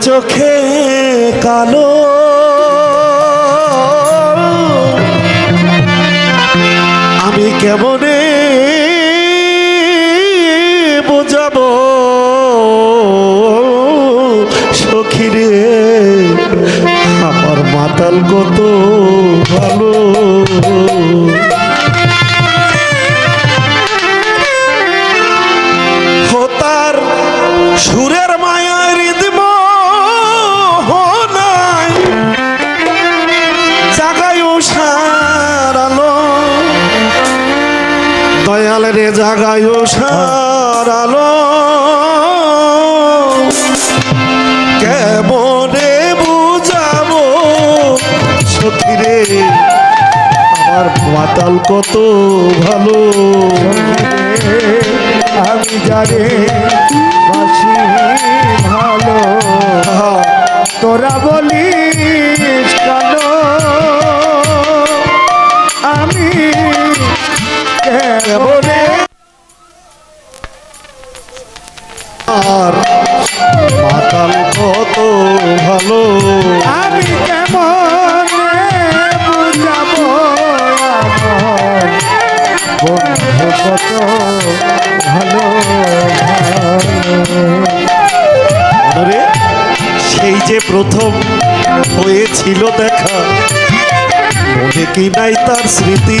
চোখে কালো। আমি কেমনে বোঝাবো? সখিরে আমার মাতাল কত ভালো। হতার জাগায় সারালো কেমনে বুঝাবো সখিরে আমার মাতাল কত ভালো। আমি যারে বাসি ভালো। তোরা বলিস ভালো। আমি কেমন বুঝাবো বন্ধু কত ভালো ভালো সেই যে প্রথম হয়েছিল দেখা মনে কি নাই তার স্মৃতি?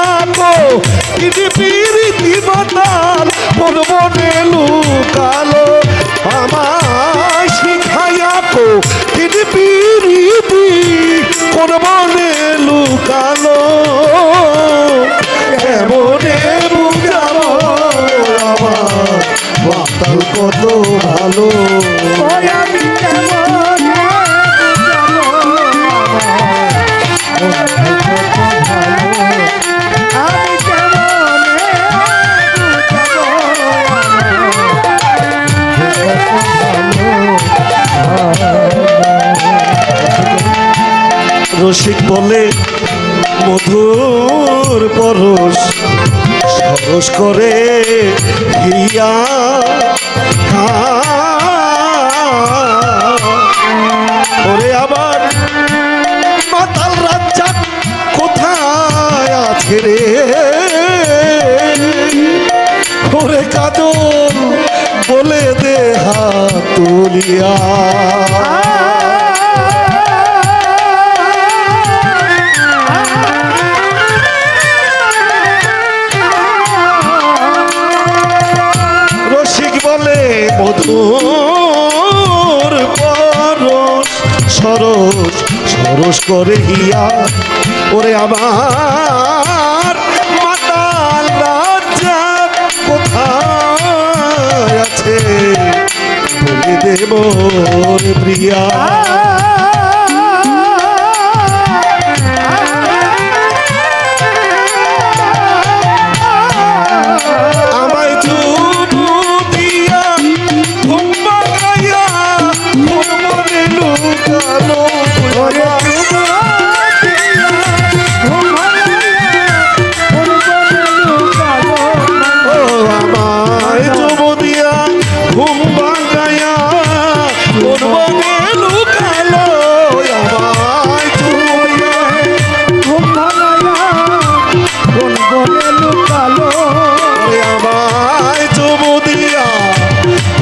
আপো কিনে ভিড় পিরিতি মাতাল মন রসিক বলে, মধুর পরশ। সরস করে হিয়া ওরে আবার মাতাল রাজ্জাক কোথায় আছে রে? ওরে কাদল বলে দে হাত তুলিয়া। মধুর পরশ সরস সরস করে হিয়া। ওরে আমার মাতাল রাজা কোথায় আছে? বলে দেব প্রিয়া।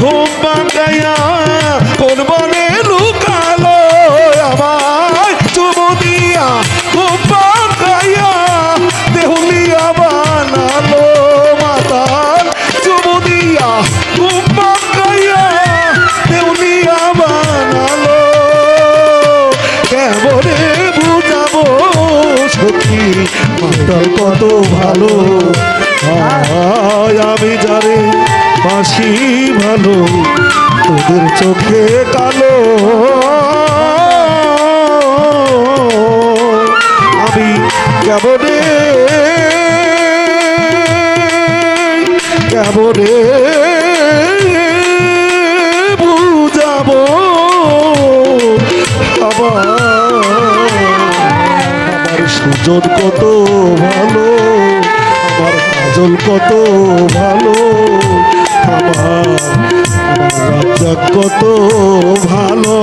ঘুম পাকাইয়া কোন বনে লুকালো আমার চুমু দিয়া ঘুম পাকাইয়া দেহুলিয়া বানালো মাতাল। চুমু দিয়া ঘুম পাকাইয়া দেহুলিয়া বানালো। কেমনে বুঝাবো সত্যি? মাতাল কত ভালো। আমি জানি বাসি ভালো, তোদের চোখে কালো। আমি কেমনে কেমনে আমার সুজন কত ভালো, আমার কাজল কত ভালো। আমার কত ভালো